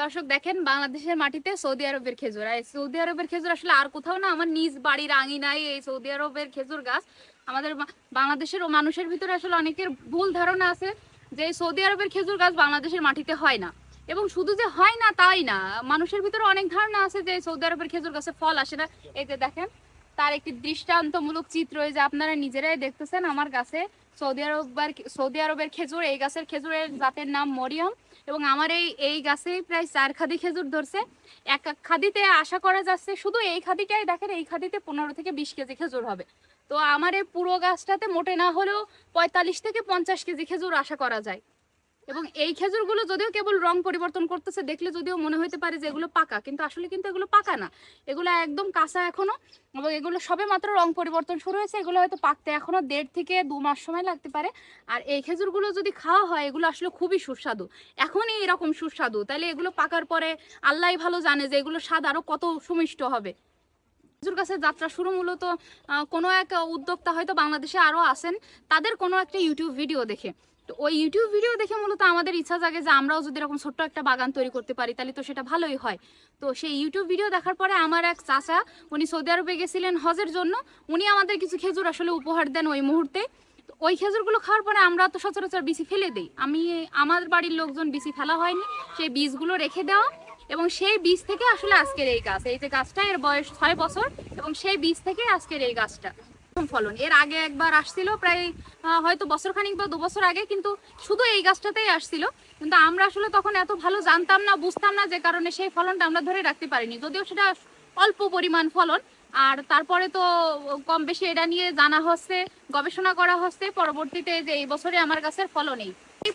দর্শক দেখেন, বাংলাদেশের মাটিতে সৌদি আরবের খেজুর। আর সৌদি আরবের খেজুর আসলে আর কোথাও না, আমার নিজ বাড়ির আঙিনায় এই সৌদি আরবের খেজুর গাছ। আমাদের বাংলাদেশের মানুষের ভিতরে আসলে অনেকের ভুল ধারণা আছে যে সৌদি আরবের খেজুর গাছ বাংলাদেশের মাটিতে হয় না। এবং শুধু যে হয় না, তাই না, মানুষের ভিতরে অনেক ধারণা আছে যে সৌদি আরবের খেজুর গাছে ফল আসে না। এই যে দেখেন, তার একটি দৃষ্টান্তমূলক চিত্র এই যে আপনারা নিজেরাই দেখতেছেন আমার গাছে। সৌদি আরবের সৌদি আরবের খেজুর, এই গাছের খেজুরের জাতের নাম মরিয়ম। এবং আমার এই এই গাছেই প্রায় চার খাদি খেজুর ধরছে। এক এক খাদিতে আশা করা যাচ্ছে শুধু এই খাদিটাই, দেখেন এই খাদিতে পনেরো থেকে বিশ কেজি খেজুর হবে। তো আমার এই পুরো গাছটাতে মোটে না হলেও পঁয়তাল্লিশ থেকে পঞ্চাশ কেজি খেজুর আশা করা যায়। এবং এই খেজুরগুলো যদিও কেবল রং পরিবর্তন করতেছে, দেখলে যদিও মনে হতে পারে যে এগুলো পাকা, কিন্তু আসলে কিন্তু এগুলো পাকা না। এগুলো একদম কাঁচা এখনও এবং এগুলো সবে মাত্র রং পরিবর্তন শুরু হয়েছে, এগুলো হয়তো পাকতে এখনও দেড় থেকে দু মাস সময় লাগতে পারে। আর এই খেজুরগুলো যদি খাওয়া হয়, এগুলো আসলে খুবই সুস্বাদু। এখনই এরকম সুস্বাদু তাহলে এগুলো পাকার পরে আল্লাহ ভালো জানে যে এগুলো স্বাদ আরও কত সুমিষ্ট হবে। খেজুর গাছের যাত্রা শুরু মূলত কোনো এক উদ্যোক্তা হয়তো বাংলাদেশে আরও আসেন তাদের কোনো একটা ইউটিউব ভিডিও দেখে। তো ওই ইউটিউব ভিডিও দেখে মূলত আমাদের ইচ্ছা জাগে যে আমরাও যদি এরকম ছোট্ট একটা বাগান তৈরি করতে পারি, তাহলে তো সেটা ভালোই হয়। তো সেই ইউটিউব ভিডিও দেখার পরে আমার এক চাচা, উনি সৌদি আরবে গেছিলেন হজের জন্য, উনি আমাদের কিছু খেজুর আসলে উপহার দেন ওই মুহূর্তে। ওই খেজুরগুলো খাওয়ার পরে আমরা তো সচরাচর বিচি ফেলে দিই। আমি, আমার বাড়ির লোকজন বিচি ফেলা হয়নি, সেই বীজগুলো রেখে দেওয়া। এবং সেই বীজ থেকে আসলে আজকের এই গাছ, এই যে গাছটা এর বয়স ছয় বছর, এবং সেই বীজ থেকে আজকের এই গাছটা। প্রথম ফলন। এর আগে একবার আসছিল, প্রায় হয়তো বছর খানিক বা দু বছর আগে, কিন্তু শুধু এই গাছটাতেই আসছিল। কিন্তু আমরা আসলে তখন এত ভালো জানতাম না, বুঝতাম না যে কারণে সেই ফলনটা আমরা ধরে রাখতে পারিনি। যদিও সেটা অল্প পরিমাণ ফলন, আর তারপরে তো কম বেশি এটা নিয়ে জানা হচ্ছে, গবেষণা করা হচ্ছে, পরবর্তীতে যে এই বছরে আমার গাছের ফলন এই।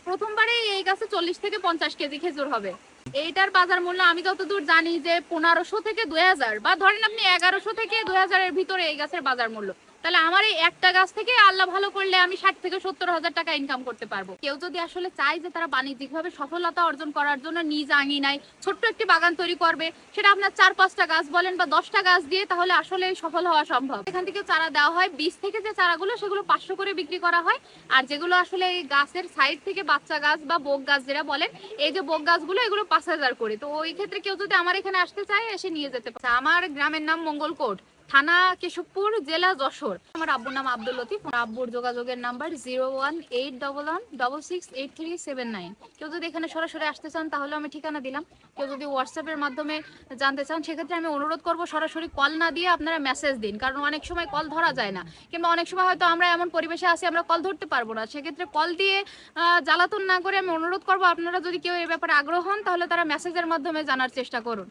প্রথমবারে এই গাছে চল্লিশ থেকে পঞ্চাশ কেজি খেজুর হবে। এইটার বাজার মূল্য আমি যতদূর জানি যে পনেরোশো থেকে দুই হাজার, বা ধরেন আপনি এগারোশো থেকে দুই হাজারের ভিতরে এই গাছের বাজার মূল্য। তাহলে আমার এই একটা গাছ থেকে আল্লাহ ভালো করলে আমি ষাট থেকে সত্তর হাজার টাকা ইনকাম করতে পারব। কেউ যদি আসলে চায় যে তারা বাণিজ্যিকভাবে সফলতা অর্জন করার জন্য নিজ আঙিনায় ছোট্ট একটি বাগান তৈরি করবে, সেটা আপনার চার পাঁচটা গাছ বলেন বা দশটা গাছ দিয়ে তাহলে আসলে সফল হওয়া সম্ভব। এখান থেকে চারা দেওয়া হয়, বীজ থেকে যে চারাগুলো সেগুলো পাঁচশো করে বিক্রি করা হয়। আর যেগুলো আসলে এই গাছের সাইড থেকে বাচ্চা গাছ বা বোক গাছ যেটা বলেন, এই যে বোক গাছগুলো এগুলো পাঁচ হাজার করে। তো ওই ক্ষেত্রে কেউ যদি আমার এখানে আসতে চায়, এসে নিয়ে যেতে পারে। আমার গ্রামের নাম মঙ্গলকোট। থানা কেশবপুর, জেলা যশোর। আমার আব্বুর নাম আব্দুল লতিফ। আব্বুর যোগাযোগের number zero one eight double one double six eight three seven nine. কেউ যদি এখানে সরাসরি আসতে চান, তাহলে আমি ঠিকানা দিলাম। কেউ যদি হোয়াটসঅ্যাপের মাধ্যমে জানতে চান, সেক্ষেত্রে আমি অনুরোধ করব সরাসরি কল না দিয়ে আপনারা মেসেজ দিন, কারণ অনেক সময় কল ধরা যায় না। কিংবা অনেক সময় হয়তো আমরা এমন পরিবেশে আছি, আমরা কল ধরতে পারব না। সেক্ষেত্রে কল দিয়ে জ্বালাতন না করে আমি অনুরোধ করব আপনারা যদি কেউ এ ব্যাপারে আগ্রহ হন, তাহলে তারা মেসেজের মাধ্যমে জানার চেষ্টা করুন।